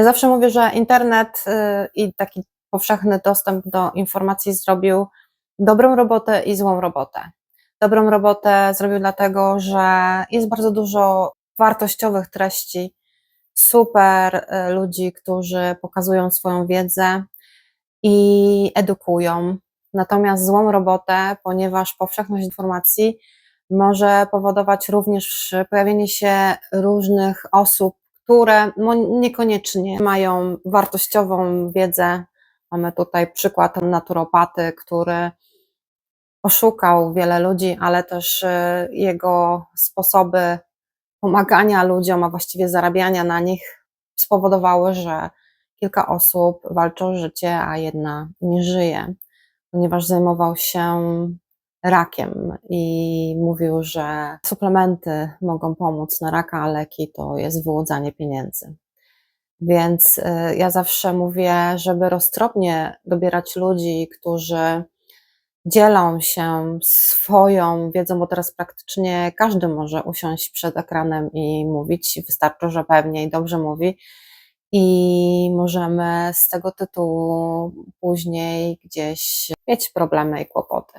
Ja zawsze mówię, że internet y, i taki powszechny dostęp do informacji zrobił dobrą robotę i złą robotę. Dobrą robotę zrobił dlatego, że jest bardzo dużo wartościowych treści, super y, ludzi, którzy pokazują swoją wiedzę i edukują. Natomiast złą robotę, ponieważ powszechność informacji może powodować również pojawienie się różnych osób, które no niekoniecznie mają wartościową wiedzę. Mamy tutaj przykład naturopaty, który oszukał wiele ludzi, ale też y, jego sposoby pomagania ludziom, a właściwie zarabiania na nich spowodowały, że kilka osób walczy o życie, a jedna nie żyje, ponieważ zajmował się rakiem i mówił, że suplementy mogą pomóc na raka, a leki to jest wyłudzanie pieniędzy. Więc y, ja zawsze mówię, żeby roztropnie dobierać ludzi, którzy dzielą się swoją wiedzą, bo teraz praktycznie każdy może usiąść przed ekranem i mówić, wystarczy, że pewnie i dobrze mówi. I możemy z tego tytułu później gdzieś mieć problemy i kłopoty.